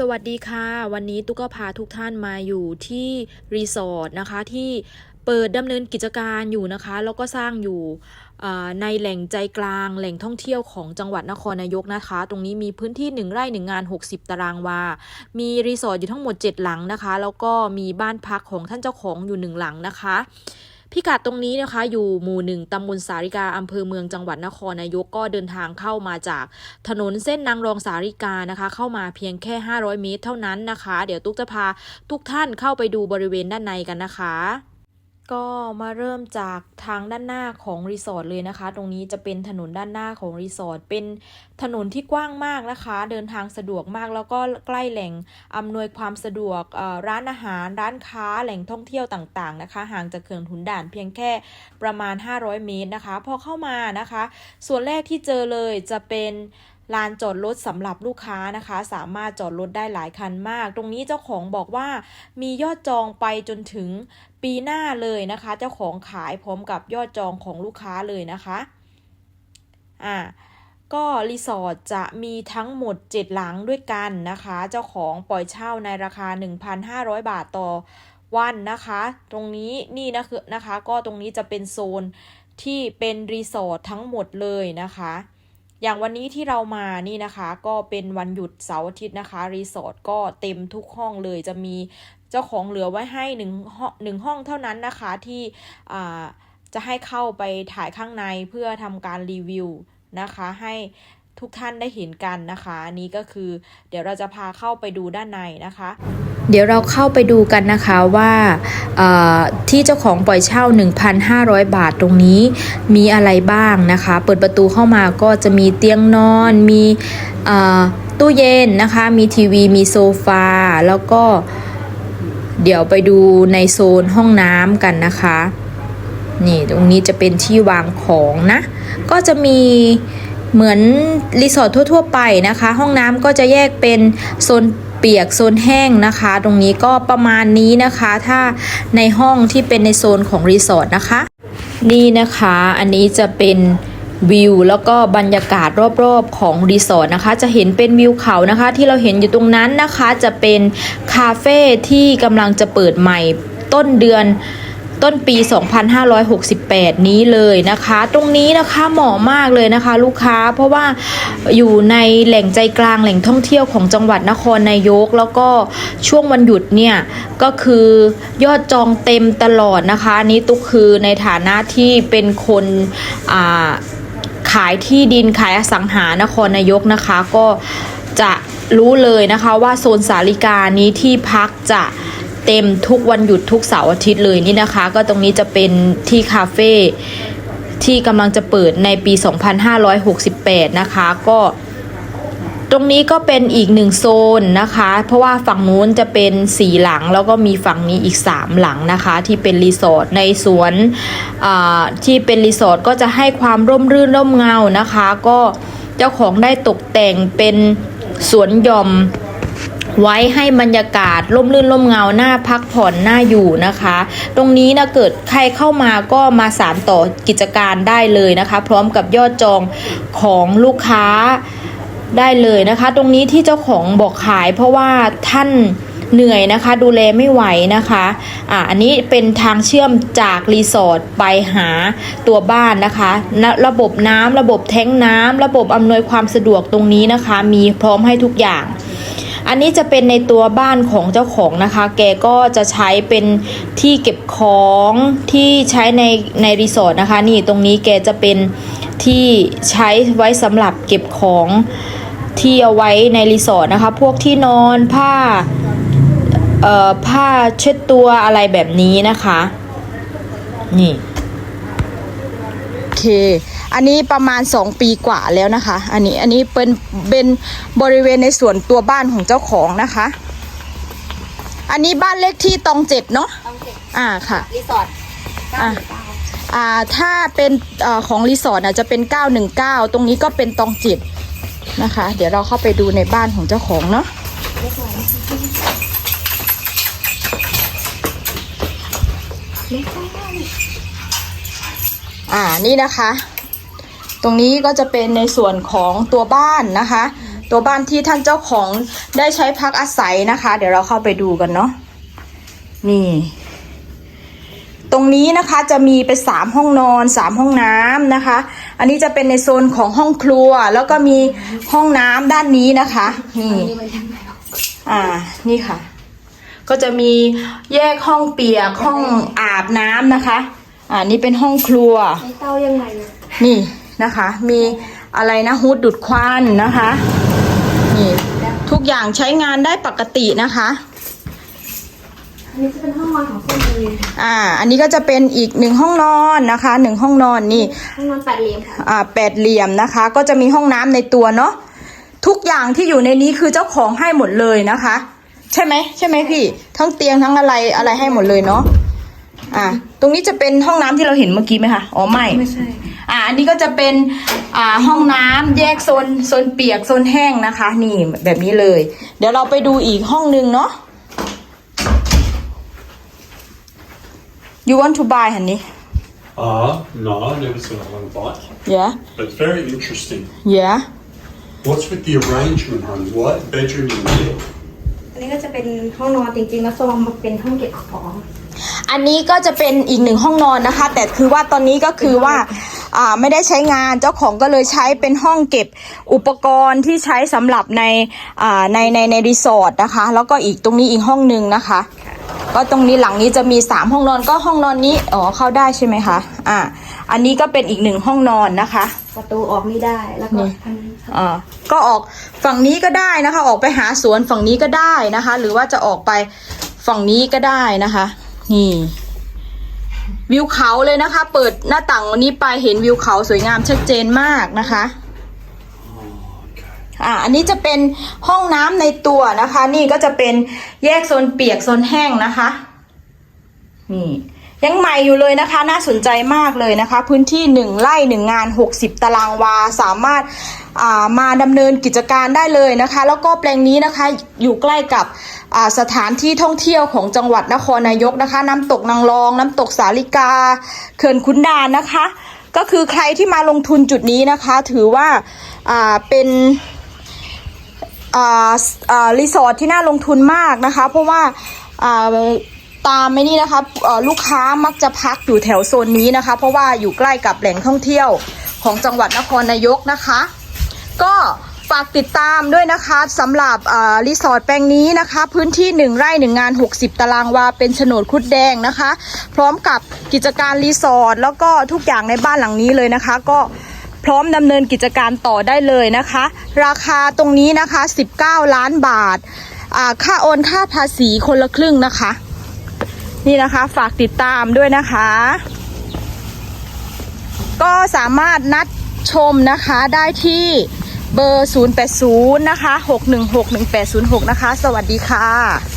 สวัสดีค่ะ วันนี้ตุ๊กก็พาทุกท่านมาอยู่ที่รีสอร์ทนะคะที่เปิดดำเนินกิจการอยู่นะคะ แล้วก็สร้างอยู่ในแหล่งใจกลางแหล่งท่องเที่ยวของจังหวัดนครนายกนะคะ ตรงนี้มีพื้นที่ 1 ไร่ 1 งาน 60 ตารางวา มีรีสอร์ทอยู่ทั้งหมด 7 หลังนะคะ แล้วก็มีบ้านพักของท่านเจ้าของอยู่ 1 หลังนะคะ พิกัดตรงนี้นะคะ อยู่หมู่หนึ่งตำบลสาริกาอำเภอเมืองจังหวัดนครนายกก็เดินทางเข้ามาจากถนนเส้นนางรองสาริกานะคะ เข้ามาเพียงแค่ 500 เมตรเท่านั้นนะคะ เดี๋ยวตุ๊กจะพาทุกท่านเข้าไปดูบริเวณด้านในกันนะคะ ก็มาเริ่มจากทางด้านหน้าของรีสอร์ทเลยนะคะ ตรงนี้จะเป็นถนนด้านหน้าของรีสอร์ทเป็นถนนที่กว้างมากนะคะ เดินทางสะดวกมากแล้วก็ใกล้แหล่งอำนวยความสะดวกร้านอาหาร ร้านค้าแหล่งท่องเที่ยวต่างๆนะคะ ห่างจากเขื่อนขุนด่านเพียงแค่ประมาณ 500 เมตรนะคะ พอเข้ามานะคะ ส่วนแรกที่เจอเลยจะเป็น ลานจอดรถสำหรับลูกค้านะคะ สามารถจอดรถได้หลายคันมาก ตรงนี้เจ้าของบอกว่ามียอดจองไปจนถึงปีหน้าเลยนะคะ เจ้าของขายพร้อมกับยอดจองของลูกค้าเลยนะคะอ่าก็รีสอร์ทจะมีทั้งหมด 7 หลังด้วยกันนะคะ เจ้าของปล่อยเช่าในราคา 1,500 บาทต่อวันนะคะ ตรงนี้นี่นะคือนะคะ ก็ตรงนี้จะเป็นโซนที่เป็นรีสอร์ททั้งหมดเลยนะคะ อย่างวันนี้ที่เรามานี่นะคะ ก็เป็นวันหยุดเสาร์อาทิตย์นะคะรีสอร์ทก็เต็มทุกห้องเลยจะมีเจ้าของเหลือไว้ให้หนึ่งห้องหนึ่งห้องเท่านั้นนะคะที่จะให้เข้าไปถ่ายข้างในเพื่อทำการรีวิวนะคะ ให้ ทุกท่านได้เห็นกันนะคะ อันนี้ก็คือ เดี๋ยวเราจะพาเข้าไปดูด้านในนะคะ เดี๋ยวเราเข้าไปดูกันนะคะว่าที่เจ้าของปล่อยเช่า 1,500 บาทตรงนี้มีอะไรบ้างนะคะ เปิดประตูเข้ามาก็จะมีเตียงนอน มีเอ่อตู้เย็นนะคะ มีทีวี มีโซฟา แล้วก็เดี๋ยวไปดูในโซนห้องน้ำกันนะคะ นี่ตรงนี้จะเป็นที่วางของนะ ก็จะมี เหมือนรีสอร์ททั่ว ๆ ไปนะคะ ห้องน้ำก็จะแยกเป็นโซนเปียกโซนแห้งนะคะ ตรงนี้ก็ประมาณนี้นะคะ ถ้าในห้องที่เป็นในโซนของรีสอร์ทนะคะ นี่นะคะอันนี้จะเป็นวิวแล้วก็บรรยากาศรอบๆของรีสอร์ทนะคะ จะเห็นเป็นวิวเขานะคะ ที่เราเห็นอยู่ตรงนั้นนะคะ จะเป็นคาเฟ่ที่กำลังจะเปิดใหม่ต้นเดือน ต้นปี 2568 นี้เลยนะคะ ตรงนี้นะคะเหมาะมากเลยนะคะ ลูกค้าเพราะว่าอยู่ในแหล่งใจกลางแหล่งท่องเที่ยวของจังหวัดนครนายก แล้วก็ช่วงวันหยุดเนี่ยก็คือยอดจองเต็มตลอดนะคะนี้ตุกคือในฐานะที่เป็นคนอ่าขายที่ดินขายอสังหานครนายกนะคะ ก็จะรู้เลยนะคะว่าโซนสาริกานี้ที่พักจะ เต็มทุกวันหยุดทุกเสาร์อาทิตย์เลยนี่นะคะ ก็ตรงนี้จะเป็นที่คาเฟ่ที่กำลังจะเปิดในปี 2568 นะคะ ก็ตรงนี้ก็เป็นอีกหนึ่งโซนนะคะ เพราะว่าฝั่งนู้นจะเป็นสีหลังแล้วก็มีฝั่งนี้อีก 3 หลังนะคะ ที่เป็นรีสอร์ทในสวนที่เป็นรีสอร์ทก็จะให้ความร่มรื่นร่มเงานะคะ ก็เจ้าของได้ตกแต่งเป็นสวนหย่อม ไว้ให้บรรยากาศร่มรื่นร่มเงาหน้าพักผ่อนหน้าอยู่นะคะ ตรงนี้นะเกิดใครเข้ามาก็มาสานต่อกิจการได้เลยนะคะ พร้อมกับยอดจองของลูกค้าได้เลยนะคะ ตรงนี้ที่เจ้าของบอกขายเพราะว่าท่านเหนื่อยนะคะ ดูแลไม่ไหวนะคะอ่าอันนี้เป็นทางเชื่อมจากรีสอร์ทไปหาตัวบ้านนะคะนะระบบน้ำระบบแท้งน้ำระบบอำนวยความสะดวกตรงนี้นะคะ มีพร้อมให้ทุกอย่าง อันนี้จะเป็นในตัวบ้านของเจ้าของนะคะ แกก็จะใช้เป็นที่เก็บของที่ใช้ในในรีสอร์ทนะคะ นี่ตรงนี้แกจะเป็นที่ใช้ไว้สำหรับเก็บของที่เอาไว้ในรีสอร์ทนะคะ พวกที่นอนผ้าเอ่อผ้าเช็ดตัวอะไรแบบนี้นะคะ นี่ อเคอันนี้ประมาณ 2 ปีกว่าแล้วนะคะ อันนี้อันนี้เป็นเป็นบริเวณในส่วนตัวบ้านของเจ้าของนะคะ อันนี้บ้านเลขที่ตองเจ็ดเนาะต้องเจ็ดอ่าค่ะ รีสอร์ทเก้าอะหนึ่งเก้าอ่าถ้าเป็นเออของรีสอร์ทอะจะเป็น 919 ตรงนี้ก็เป็นตองเจ็ดนะคะ เดี๋ยวเราเข้าไปดูในบ้านของเจ้าของเนาะเลขอะไรเลขเก้า อ่านี่นะคะ ตรงนี้ก็จะเป็นในส่วนของตัวบ้านนะคะ ตัวบ้านที่ท่านเจ้าของได้ใช้พักอาศัยนะคะ เดี๋ยวเราเข้าไปดูกันเนาะนี่ ตรงนี้นะคะจะมีเป็นสามห้องนอนสามห้องน้ำนะคะ อันนี้จะเป็นในโซนของห้องครัว แล้วก็มีห้องน้ำด้านนี้นะคะ นี่อกอ่านี่ค่ะ ก็จะมีแยกห้องเปียกห้องอาบน้ำนะคะ อ่านี่เป็นห้องครัว ใช้เตายังไงอะนี่นะคะ มีอะไรนะฮูดดูดควันนะคะ นี่ทุกอย่างใช้งานได้ปกตินะคะ อันนี้จะเป็นห้องนอนของคนเองอ่า อันนี้ก็จะเป็นอีกหนึ่งห้องนอนนะคะหนึ่งห้องนอนนี่ ห้องนอนแปดเหลี่ยมค่ะอ่าแปดเหลี่ยมนะคะ ก็จะมีห้องน้ำในตัวเนาะทุกอย่างที่อยู่ในนี้คือเจ้าของให้หมดเลยนะคะ ใช่ไหมใช่ไหมพี่ ทั้งเตียงทั้งอะไรอะไรให้หมดเลยเนาะ อ่า ตรงนี้จะเป็นห้องน้ำที่เราเห็นเมื่อกี้ไหมคะ อ๋อไม่ ไม่ใช่ อ่า อันนี้ก็จะเป็น อ่า ห้องน้ำแยกโซน โซนเปียก โซนแห้งนะคะ นี่แบบนี้เลย เดี๋ยวเราไปดูอีกห้องนึงเนาะ you want to buy หันนี้ Ah, no, I never said I want to buy. yeah But it's very interesting. yeah What's with the arrangement, honey? What bedroom in there? อันนี้ก็จะเป็นห้องนอนจริงๆ แล้วโซนมาเป็นห้องเก็บของ อันนี้ก็จะเป็นอีกหนึ่งห้องนอนนะคะ แต่คือว่าตอนนี้ก็คือว่าอ่าไม่ได้ใช้งานเจ้าของก็เลยใช้เป็นห้องเก็บอุปกรณ์ที่ใช้สำหรับในอ่าในในในรีสอร์ทนะคะ แล้วก็อีกตรงนี้อีกห้องหนึ่งนะคะ ก็ตรงนี้หลังนี้จะมีสามห้องนอนก็ห้องนอนนี้อ๋อเข้าได้ใช่ไหมคะอ่าอันนี้ก็เป็นอีกหนึ่งห้องนอนนะคะ ประตูออกไม่ได้แล้วก็นี่ทางนี้ค่ะอ่าก็ออกฝั่งนี้ก็ได้นะคะ ออกไปหาสวนฝั่งนี้ก็ได้นะคะ หรือว่าจะออกไปฝั่งนี้ก็ได้นะคะ นี่ วิวเขาเลยนะคะ เปิดหน้าต่างวันนี้ไปเห็นวิวเขาสวยงามชัดเจนมากนะคะอ่าอันนี้จะเป็นห้องน้ำในตัวนะคะ นี่ก็จะเป็นแยกโซนเปียกโซนแห้งนะคะ นี่ ยังใหม่อยู่เลยนะคะน่าสนใจมากเลยนะคะ พื้นที่หนึ่งไร่หนึ่งงาน 60 ตารางวาสามารถามาดำเนินกิจการได้เลยนะคะ แล้วก็แปลงนี้นะคะอยู่ใกล้กับสถานที่ท่องเที่ยวของจังหวัดนครนายกนะคะ น้ำตกนางรอง น้ำตกสาลิกาเขื่อนขุนดานนะคะ ก็คือใครที่มาลงทุนจุดนี้นะคะ ถือว่าาเป็นรีสอร์ทที่น่าลงทุนมากนะคะ เพราะว่าอ่า ตามไม่นี่นะคะลูกค้ามักจะพักอยู่แถวโซนนี้นะคะ เพราะว่าอยู่ใกล้กับแหล่งท่องเที่ยวของจังหวัดนครนายกนะคะ ก็ฝากติดตามด้วยนะคะสำหรับรีสอร์ทแปลงนี้นะคะ พื้นที่ 1 ไร่ 1 งาน 60 ตารางวาเป็นโฉนดคุดแดงนะคะ พร้อมกับกิจการรีสอร์ทแล้วก็ทุกอย่างในบ้านหลังนี้เลยนะคะ ก็พร้อมดำเนินกิจการต่อได้เลยนะคะ ราคาตรงนี้นะคะ 19 ล้านบาทค่าโอนค่าภาษีคนละครึ่งนะคะ นี่นะคะ ฝากติดตามด้วยนะคะ ก็สามารถนัดชมนะคะได้ที่เบอร์ 080 นะคะ 6161806 นะคะ สวัสดีค่ะ